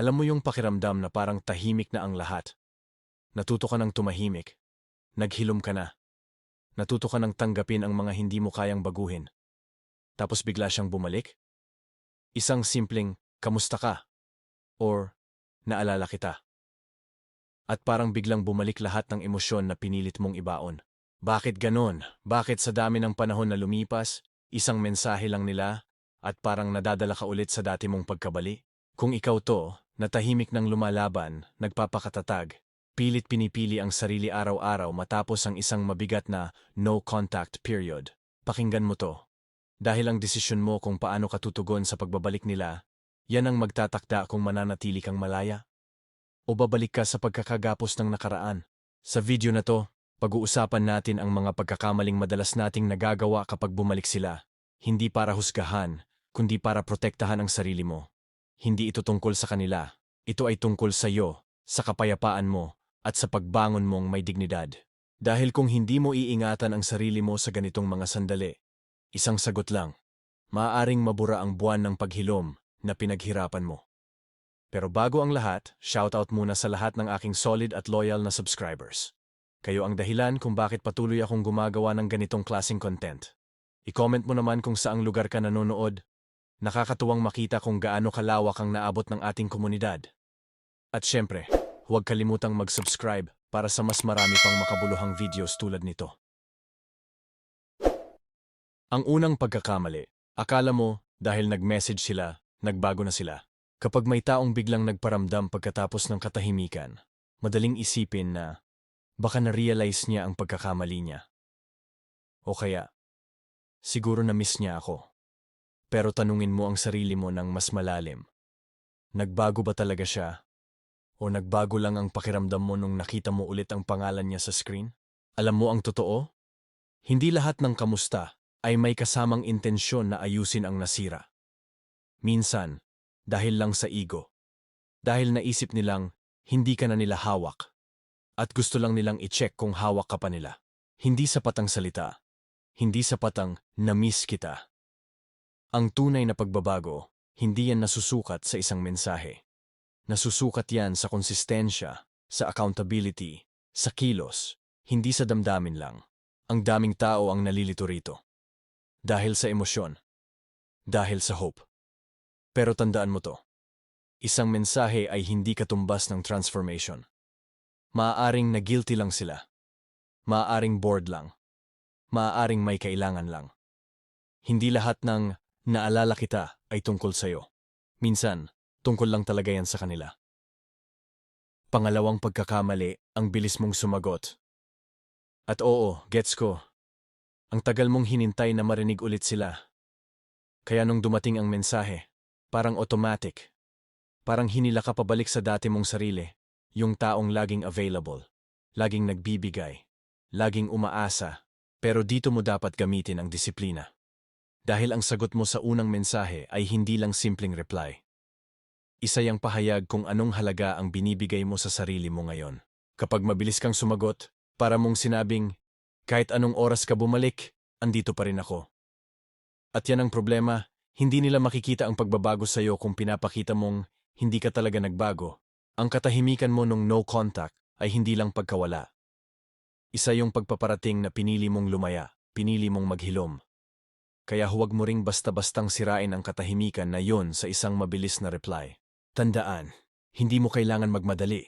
Alam mo yung pakiramdam na parang tahimik na ang lahat. Natuto ka ng tumahimik. Naghilom ka na. Natuto ka ng tanggapin ang mga hindi mo kayang baguhin. Tapos bigla siyang bumalik? Isang simpleng, kamusta ka? Or, naalala kita. At parang biglang bumalik lahat ng emosyon na pinilit mong ibaon. Bakit ganon? Bakit sa dami ng panahon na lumipas, isang mensahe lang nila, at parang nadadala ka ulit sa dati mong pagkabali? Kung ikaw to, na tahimik ng lumalaban, nagpapakatatag, pilit pinipili ang sarili araw-araw matapos ang isang mabigat na no contact period. Pakinggan mo to. Dahil ang desisyon mo kung paano ka tutugon sa pagbabalik nila, yan ang magtatakda kung mananatili kang malaya. O babalik ka sa pagkakagapos ng nakaraan. Sa video na to, pag-uusapan natin ang mga pagkakamaling madalas nating nagagawa kapag bumalik sila. Hindi para husgahan, kundi para protektahan ang sarili mo. Hindi ito tungkol sa kanila. Ito ay tungkol sa iyo, sa kapayapaan mo, at sa pagbangon mong may dignidad. Dahil kung hindi mo iingatan ang sarili mo sa ganitong mga sandali, isang sagot lang, maaaring mabura ang buwan ng paghilom na pinaghirapan mo. Pero bago ang lahat, shoutout muna sa lahat ng aking solid at loyal na subscribers. Kayo ang dahilan kung bakit patuloy akong gumagawa ng ganitong klaseng content. I-comment mo naman kung saang lugar ka nanonood. Nakakatuwang makita kung gaano kalawak ang naabot ng ating komunidad. At syempre, huwag kalimutang mag-subscribe para sa mas marami pang makabuluhang videos tulad nito. Ang unang pagkakamali, akala mo dahil nag-message sila, nagbago na sila. Kapag may taong biglang nagparamdam pagkatapos ng katahimikan, madaling isipin na baka na-realize niya ang pagkakamali niya. O kaya, siguro na-miss niya ako. Pero tanungin mo ang sarili mo ng mas malalim. Nagbago ba talaga siya? O nagbago lang ang pakiramdam mo nung nakita mo ulit ang pangalan niya sa screen? Alam mo ang totoo? Hindi lahat ng kamusta ay may kasamang intensyon na ayusin ang nasira. Minsan, dahil lang sa ego. Dahil naisip nilang hindi ka na nila hawak at gusto lang nilang i-check kung hawak ka pa nila. Hindi sapat ang salita. Hindi sapat ang na-miss kita. Ang tunay na pagbabago, hindi yan nasusukat sa isang mensahe. Nasusukat yan sa konsistensya, sa accountability, sa kilos, hindi sa damdamin lang. Ang daming tao ang nalilito rito. Dahil sa emosyon. Dahil sa hope. Pero tandaan mo to. Isang mensahe ay hindi katumbas ng transformation. Maaaring na guilty lang sila. Maaaring bored lang. Maaaring may kailangan lang. Hindi lahat ng naalala kita ay tungkol sa'yo. Minsan, tungkol lang talaga yan sa kanila. Pangalawang pagkakamali, ang bilis mong sumagot. At oo, gets ko. Ang tagal mong hinintay na marinig ulit sila. Kaya nung dumating ang mensahe, parang automatic. Parang hinila ka pabalik sa dati mong sarili. Yung taong laging available, laging nagbibigay, laging umaasa, pero dito mo dapat gamitin ang disiplina. Dahil ang sagot mo sa unang mensahe ay hindi lang simpleng reply. Isa yang pahayag kung anong halaga ang binibigay mo sa sarili mo ngayon. Kapag mabilis kang sumagot, para mong sinabing, kahit anong oras ka bumalik, andito pa rin ako. At yan ang problema, hindi nila makikita ang pagbabago sa iyo kung pinapakita mong hindi ka talaga nagbago, ang katahimikan mo nung no contact ay hindi lang pagkawala. Isa yung pagpaparating na pinili mong lumaya, pinili mong maghilom. Kaya huwag mo ring basta-bastang sirain ang katahimikan na yon sa isang mabilis na reply. Tandaan, hindi mo kailangan magmadali.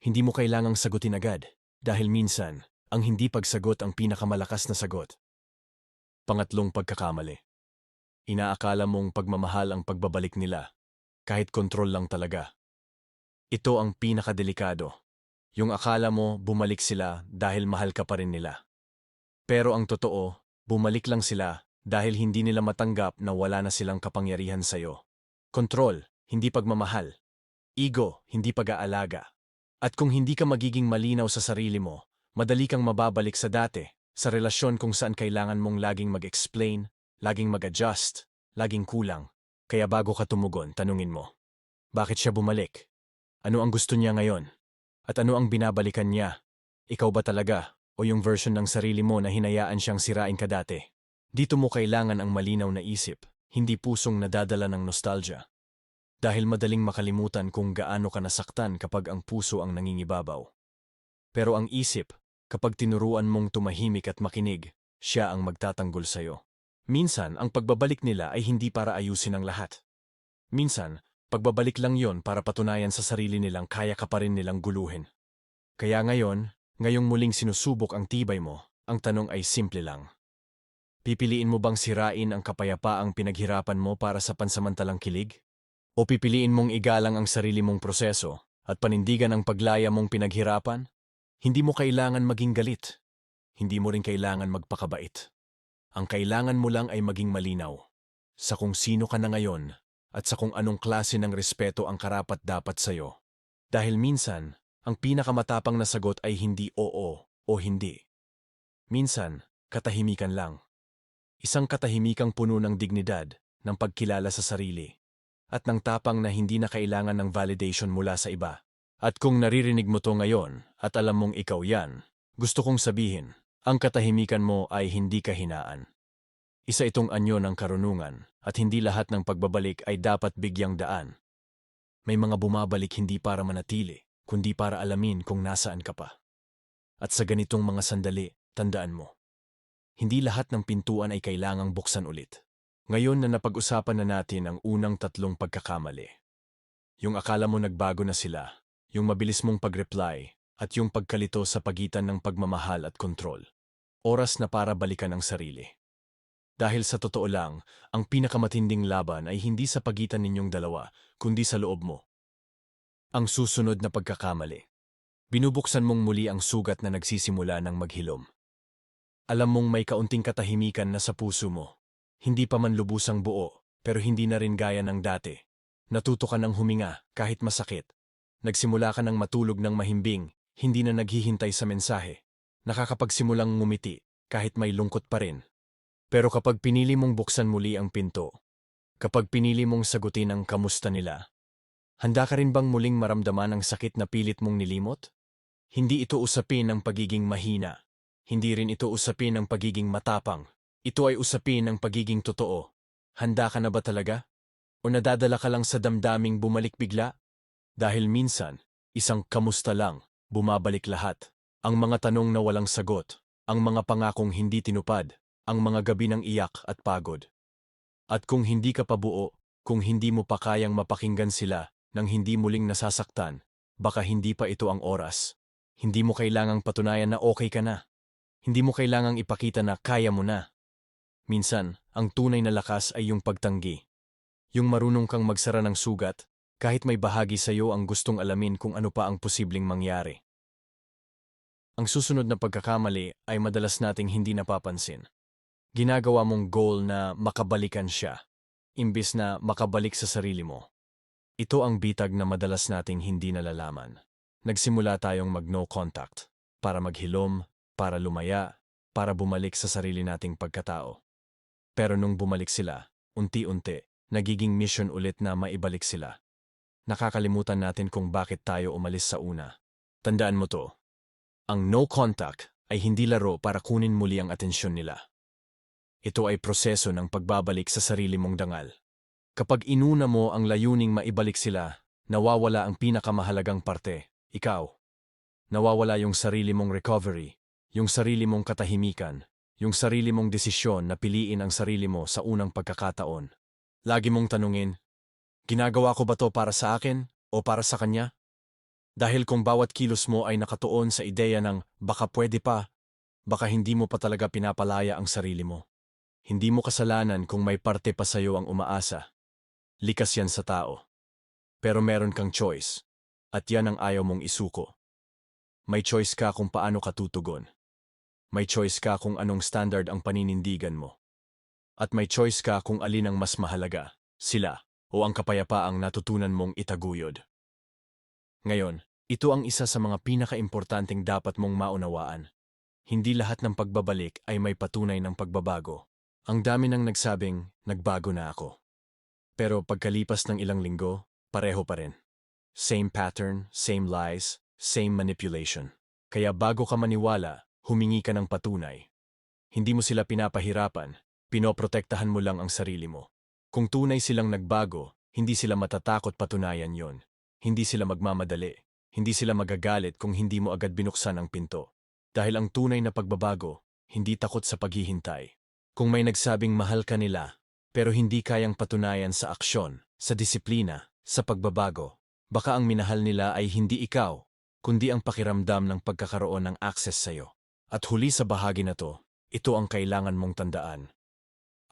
Hindi mo kailangang sagutin agad. Dahil minsan, ang hindi pagsagot ang pinakamalakas na sagot. Pangatlong pagkakamali. Inaakala mong pagmamahal ang pagbabalik nila. Kahit kontrol lang talaga. Ito ang pinakadelikado. Yung akala mo bumalik sila dahil mahal ka pa rin nila. Pero ang totoo, bumalik lang sila dahil hindi nila matanggap na wala na silang kapangyarihan sa'yo. Kontrol, hindi pagmamahal. Ego, hindi pag-aalaga. At kung hindi ka magiging malinaw sa sarili mo, madali kang mababalik sa dati, sa relasyon kung saan kailangan mong laging mag-explain, laging mag-adjust, laging kulang. Kaya bago ka tumugon, tanungin mo, bakit siya bumalik? Ano ang gusto niya ngayon? At ano ang binabalikan niya? Ikaw ba talaga? O yung version ng sarili mo na hinayaan siyang sirain ka dati? Dito mo kailangan ang malinaw na isip, hindi pusong nadadala ng nostalgia. dahil madaling makalimutan kung gaano ka nasaktan kapag ang puso ang nangingibabaw. Pero ang isip, kapag tinuruan mong tumahimik at makinig, siya ang magtatanggol sa'yo. Minsan, ang pagbabalik nila ay hindi para ayusin ang lahat. Minsan, pagbabalik lang yon para patunayan sa sarili nilang kaya ka pa rin nilang guluhin. Kaya ngayon, ngayong muling sinusubok ang tibay mo, ang tanong ay simple lang. Pipiliin mo bang sirain ang kapayapaang pinaghirapan mo para sa pansamantalang kilig? O pipiliin mong igalang ang sarili mong proseso at panindigan ang paglaya mong pinaghirapan? Hindi mo kailangan maging galit. Hindi mo rin kailangan magpakabait. Ang kailangan mo lang ay maging malinaw sa kung sino ka na ngayon at sa kung anong klase ng respeto ang karapat dapat sa'yo. Dahil minsan, ang pinakamatapang na sagot ay hindi oo o hindi. Minsan, katahimikan lang. Isang katahimikang puno ng dignidad, ng pagkilala sa sarili, at ng tapang na hindi na kailangan ng validation mula sa iba. At kung naririnig mo to ngayon, at alam mong ikaw yan, gusto kong sabihin, ang katahimikan mo ay hindi kahinaan. Isa itong anyo ng karunungan, at hindi lahat ng pagbabalik ay dapat bigyang daan. May mga bumabalik hindi para manatili, kundi para alamin kung nasaan ka pa. At sa ganitong mga sandali, tandaan mo, hindi lahat ng pintuan ay kailangang buksan ulit. Ngayon na napag-usapan na natin ang unang tatlong pagkakamali. Yung akala mo nagbago na sila, yung mabilis mong pag-reply, at yung pagkalito sa pagitan ng pagmamahal at kontrol. Oras na para balikan ang sarili. Dahil sa totoo lang, ang pinakamatinding laban ay hindi sa pagitan ninyong dalawa, kundi sa loob mo. Ang susunod na pagkakamali. Binubuksan mong muli ang sugat na nagsisimula ng maghilom. Alam mong may kaunting katahimikan na sa puso mo. Hindi pa man lubusang buo, pero hindi na rin gaya ng dati. Natuto ka ng huminga, kahit masakit. Nagsimula ka ng matulog ng mahimbing, hindi na naghihintay sa mensahe. Nakakapagsimulang ngumiti, kahit may lungkot pa rin. Pero kapag pinili mong buksan muli ang pinto, kapag pinili mong sagutin ang kamusta nila, handa ka rin bang muling maramdaman ang sakit na pilit mong nilimot? Hindi ito usapin ng pagiging mahina, hindi rin ito usapin ng pagiging matapang. Ito ay usapin ng pagiging totoo. Handa ka na ba talaga? O nadadala ka lang sa damdaming bumalik bigla? Dahil minsan, isang kamusta lang, bumabalik lahat. Ang mga tanong na walang sagot, ang mga pangakong hindi tinupad, ang mga gabi ng iyak at pagod. At kung hindi ka pa buo, kung hindi mo pa kayang mapakinggan sila nang hindi muling nasasaktan, baka hindi pa ito ang oras. Hindi mo kailangang patunayan na okay ka na. Hindi mo kailangang ipakita na kaya mo na. Minsan, ang tunay na lakas ay yung pagtanggi. Yung marunong kang magsara ng sugat, kahit may bahagi sa iyo ang gustong alamin kung ano pa ang posibleng mangyari. Ang susunod na pagkakamali ay madalas nating hindi napapansin. Ginagawa mong goal na makabalikan siya, imbis na makabalik sa sarili mo. Ito ang bitag na madalas nating hindi nalalaman. Nagsimula tayong mag-no contact para maghilom, para lumaya, para bumalik sa sarili nating pagkatao. Pero nung bumalik sila, unti-unti, nagiging mission ulit na maibalik sila. Nakakalimutan natin kung bakit tayo umalis sa una. Tandaan mo to. Ang no contact ay hindi laro para kunin muli ang atensyon nila. Ito ay proseso ng pagbabalik sa sarili mong dangal. Kapag inuna mo ang layuning maibalik sila, nawawala ang pinakamahalagang parte, ikaw. Nawawala yung sarili mong recovery, yung sarili mong katahimikan, yung sarili mong desisyon na piliin ang sarili mo sa unang pagkakataon. Lagi mong tanungin, ginagawa ko ba to para sa akin o para sa kanya? Dahil kung bawat kilos mo ay nakatuon sa ideya ng baka pwede pa, baka hindi mo pa talaga pinapalaya ang sarili mo. Hindi mo kasalanan kung may parte pa sa'yo ang umaasa. Likas yan sa tao. Pero meron kang choice. At yan ang ayaw mong isuko. May choice ka kung paano ka tutugon. May choice ka kung anong standard ang paninindigan mo. At may choice ka kung alin ang mas mahalaga, sila o ang kapayapaang natutunan mong itaguyod. Ngayon, ito ang isa sa mga pinakaimportanteng dapat mong maunawaan. Hindi lahat ng pagbabalik ay may patunay ng pagbabago. Ang dami nang nagsabing, nagbago na ako. Pero pagkalipas ng ilang linggo, pareho pa rin. Same pattern, same lies, same manipulation. Kaya bago ka maniwala, humingi ka ng patunay. Hindi mo sila pinapahirapan, pinoprotektahan mo lang ang sarili mo. Kung tunay silang nagbago, hindi sila matatakot patunayan yon. Hindi sila magmamadali. Hindi sila magagalit kung hindi mo agad binuksan ang pinto. Dahil ang tunay na pagbabago, hindi takot sa paghihintay. Kung may nagsabing mahal ka nila, pero hindi kayang patunayan sa aksyon, sa disiplina, sa pagbabago, baka ang minahal nila ay hindi ikaw, kundi ang pakiramdam ng pagkakaroon ng access sa'yo. At huli sa bahagi na to, ito ang kailangan mong tandaan.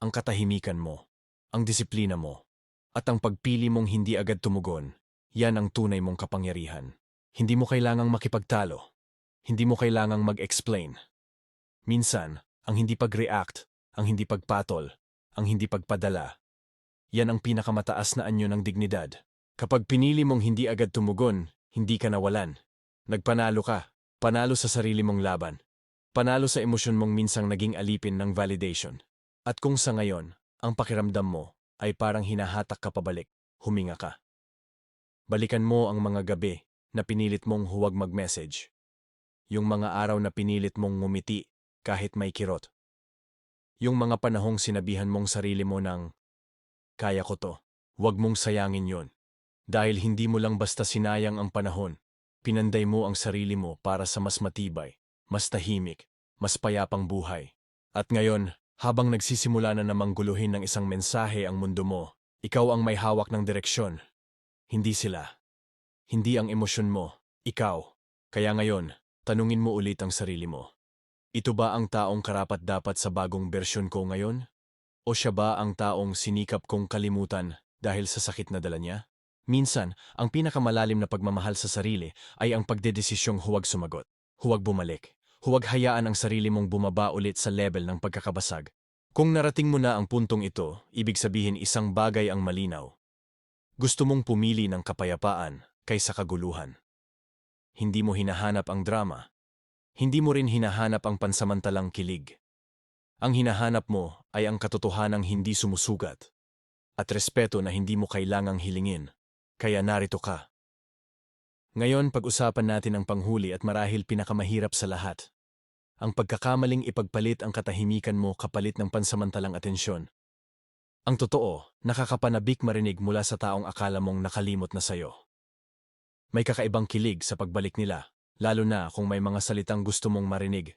Ang katahimikan mo, ang disiplina mo, at ang pagpili mong hindi agad tumugon, yan ang tunay mong kapangyarihan. Hindi mo kailangang makipagtalo. Hindi mo kailangang mag-explain. Minsan, ang hindi pag-react, ang hindi pagpatol, ang hindi pagpadala, yan ang pinakamataas na anyo ng dignidad. Kapag pinili mong hindi agad tumugon, hindi ka nawalan. Nagpanalo ka, panalo sa sarili mong laban. Panalo sa emosyon mong minsang naging alipin ng validation. At kung sa ngayon, ang pakiramdam mo ay parang hinahatak ka pabalik, huminga ka. Balikan mo ang mga gabi na pinilit mong huwag mag-message. Yung mga araw na pinilit mong ngumiti kahit may kirot. Yung mga panahong sinabihan mong sarili mo ng, kaya ko to, huwag mong sayangin yon. Dahil hindi mo lang basta sinayang ang panahon, pinanday mo ang sarili mo para sa mas matibay, mas tahimik, mas payapang buhay. At ngayon, habang nagsisimula na namang guluhin ng isang mensahe ang mundo mo, ikaw ang may hawak ng direksyon. Hindi sila. Hindi ang emosyon mo, ikaw. Kaya ngayon, tanungin mo ulit ang sarili mo. Ito ba ang taong karapat-dapat sa bagong bersyon ko ngayon? O siya ba ang taong sinikap kong kalimutan dahil sa sakit na dala niya? Minsan, ang pinakamalalim na pagmamahal sa sarili ay ang pagdedesisyong huwag sumagot, huwag bumalik, huwag hayaan ang sarili mong bumaba ulit sa level ng pagkakabasag. Kung narating mo na ang puntong ito, ibig sabihin isang bagay ang malinaw. Gusto mong pumili ng kapayapaan kaysa kaguluhan. Hindi mo hinahanap ang drama. Hindi mo rin hinahanap ang pansamantalang kilig. Ang hinahanap mo ay ang katotohanang hindi sumusugat at respeto na hindi mo kailangang hilingin kaya narito ka. Ngayon pag-usapan natin ang panghuli at marahil pinakamahirap sa lahat. Ang pagkakamaling ipagpalit ang katahimikan mo kapalit ng pansamantalang atensyon. Ang totoo, nakakapanabik marinig mula sa taong akala mong nakalimot na sayo. May kakaibang kilig sa pagbalik nila, lalo na kung may mga salitang gusto mong marinig.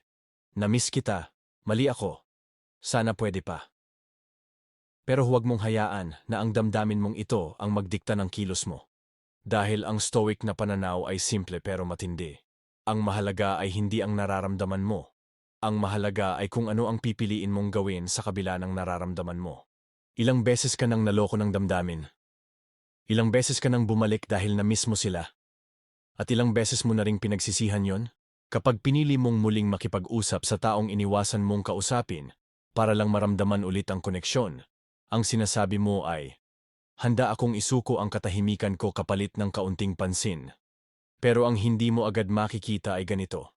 Namiss kita, mali ako, sana pwede pa. Pero huwag mong hayaan na ang damdamin mong ito ang magdikta ng kilos mo. Dahil ang stoic na pananaw ay simple pero matindi. Ang mahalaga ay hindi ang nararamdaman mo. Ang mahalaga ay kung ano ang pipiliin mong gawin sa kabila ng nararamdaman mo. Ilang beses ka nang naloko ng damdamin. Ilang beses ka nang bumalik dahil na-miss mo sila. At ilang beses mo na ring pinagsisihan yon? Kapag pinili mong muling makipag-usap sa taong iniwasan mong kausapin para lang maramdaman ulit ang koneksyon, ang sinasabi mo ay, handa akong isuko ang katahimikan ko kapalit ng kaunting pansin. Pero ang hindi mo agad makikita ay ganito.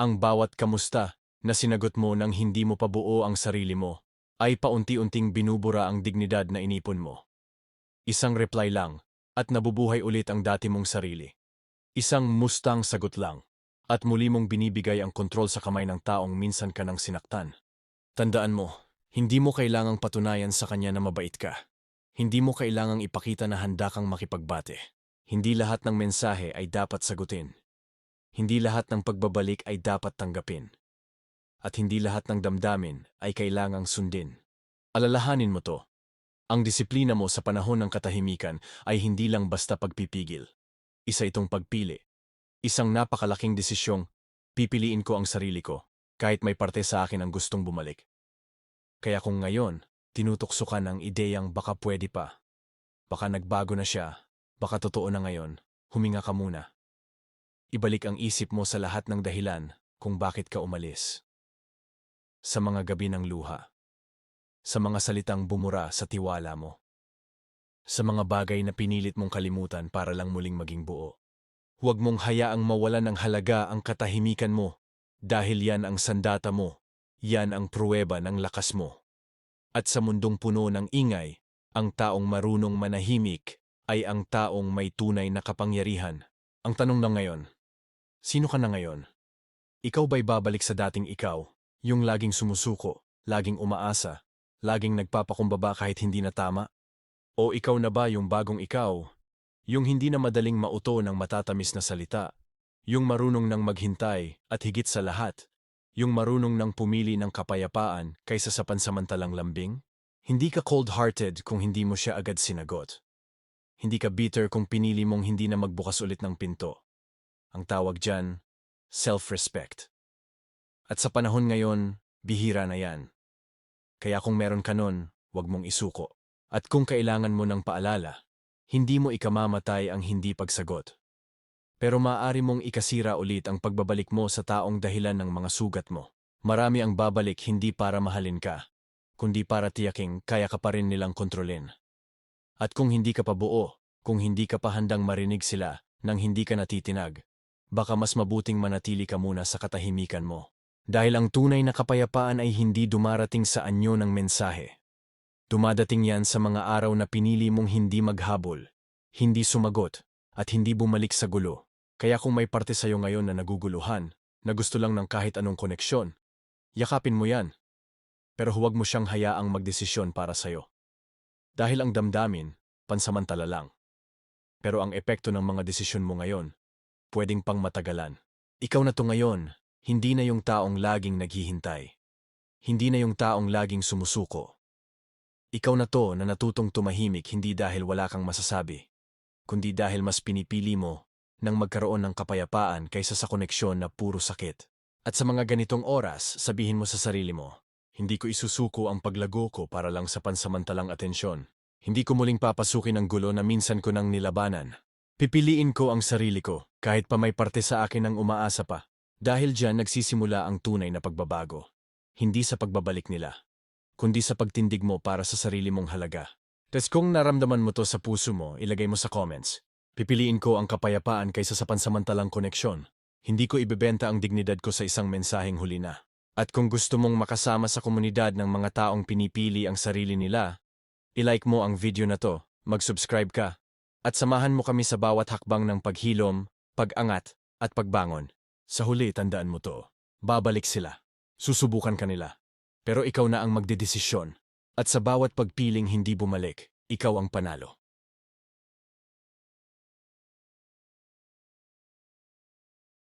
Ang bawat kamusta na sinagot mo nang hindi mo pa buo ang sarili mo, ay paunti-unting binubura ang dignidad na inipon mo. Isang reply lang, at nabubuhay ulit ang dati mong sarili. Isang mustang sagot lang, at muli mong binibigay ang kontrol sa kamay ng taong minsan ka nang sinaktan. Tandaan mo, hindi mo kailangang patunayan sa kanya na mabait ka. Hindi mo kailangang ipakita na handa kang makipagbate. Hindi lahat ng mensahe ay dapat sagutin. Hindi lahat ng pagbabalik ay dapat tanggapin. At hindi lahat ng damdamin ay kailangang sundin. Alalahanin mo to. Ang disiplina mo sa panahon ng katahimikan ay hindi lang basta pagpipigil. Isa itong pagpili. Isang napakalaking desisyong, pipiliin ko ang sarili ko, kahit may parte sa akin ang gustong bumalik. Kaya kung ngayon, tinutokso ka ng ideyang baka pwede pa, baka nagbago na siya, baka totoo na ngayon, huminga ka muna. Ibalik ang isip mo sa lahat ng dahilan kung bakit ka umalis. Sa mga gabi ng luha. Sa mga salitang bumura sa tiwala mo. Sa mga bagay na pinilit mong kalimutan para lang muling maging buo. Huwag mong hayaang mawalan ng halaga ang katahimikan mo dahil yan ang sandata mo yan ang pruweba ng lakas mo. At sa mundong puno ng ingay, ang taong marunong manahimik ay ang taong may tunay na kapangyarihan. Ang tanong na ngayon, sino ka na ngayon? Ikaw ba'y babalik sa dating ikaw, yung laging sumusuko, laging umaasa, laging nagpapakumbaba kahit hindi na tama? O ikaw na ba yung bagong ikaw? Yung hindi na madaling mauto ng matatamis na salita. Yung marunong ng maghintay at higit sa lahat, yung marunong ng pumili ng kapayapaan kaysa sa pansamantalang lambing? Hindi ka cold-hearted kung hindi mo siya agad sinagot. Hindi ka bitter kung pinili mong hindi na magbukas ulit ng pinto. Ang tawag dyan, self-respect. At sa panahon ngayon, bihira na yan. Kaya kung meron ka nun, wag mong isuko. At kung kailangan mo ng paalala, hindi mo ikamamatay ang hindi pagsagot. Pero maaari mong ikasira ulit ang pagbabalik mo sa taong dahilan ng mga sugat mo. Marami ang babalik hindi para mahalin ka, kundi para tiyaking kaya ka pa rin nilang kontrolin. At kung hindi ka pa buo, kung hindi ka pa handang marinig sila nang hindi ka natitinag, baka mas mabuting manatili ka muna sa katahimikan mo. Dahil ang tunay na kapayapaan ay hindi dumarating sa anyo ng mensahe. Dumadating yan sa mga araw na pinili mong hindi maghabol, hindi sumagot, at hindi bumalik sa gulo. Kaya kung may parte sa'yo ngayon na naguguluhan, na gusto lang ng kahit anong koneksyon, yakapin mo yan. Pero huwag mo siyang hayaang magdesisyon para sa'yo. Dahil ang damdamin, pansamantala lang. Pero ang epekto ng mga desisyon mo ngayon, pwedeng pang matagalan. Ikaw na to ngayon, hindi na yung taong laging naghihintay. Hindi na yung taong laging sumusuko. Ikaw na to na natutong tumahimik hindi dahil wala kang masasabi, kundi dahil mas pinipili mo nang magkaroon ng kapayapaan kaysa sa koneksyon na puro sakit. At sa mga ganitong oras, sabihin mo sa sarili mo, hindi ko isusuko ang paglago ko para lang sa pansamantalang atensyon. Hindi ko muling papasukin ang gulo na minsan ko nang nilabanan. Pipiliin ko ang sarili ko, kahit pa may parte sa akin ang umaasa pa. Dahil dyan nagsisimula ang tunay na pagbabago. Hindi sa pagbabalik nila, kundi sa pagtindig mo para sa sarili mong halaga. Tapos kung naramdaman mo to sa puso mo, ilagay mo sa comments. Pipiliin ko ang kapayapaan kaysa sa pansamantalang koneksyon. Hindi ko ibebenta ang dignidad ko sa isang mensaheng huli na. At kung gusto mong makasama sa komunidad ng mga taong pinipili ang sarili nila, ilike mo ang video na to, mag-subscribe ka, at samahan mo kami sa bawat hakbang ng paghilom, pag-angat, at pagbangon. Sa huli, tandaan mo to. Babalik sila. Susubukan ka nila. Pero ikaw na ang magdedesisyon. At sa bawat pagpiling hindi bumalik, ikaw ang panalo.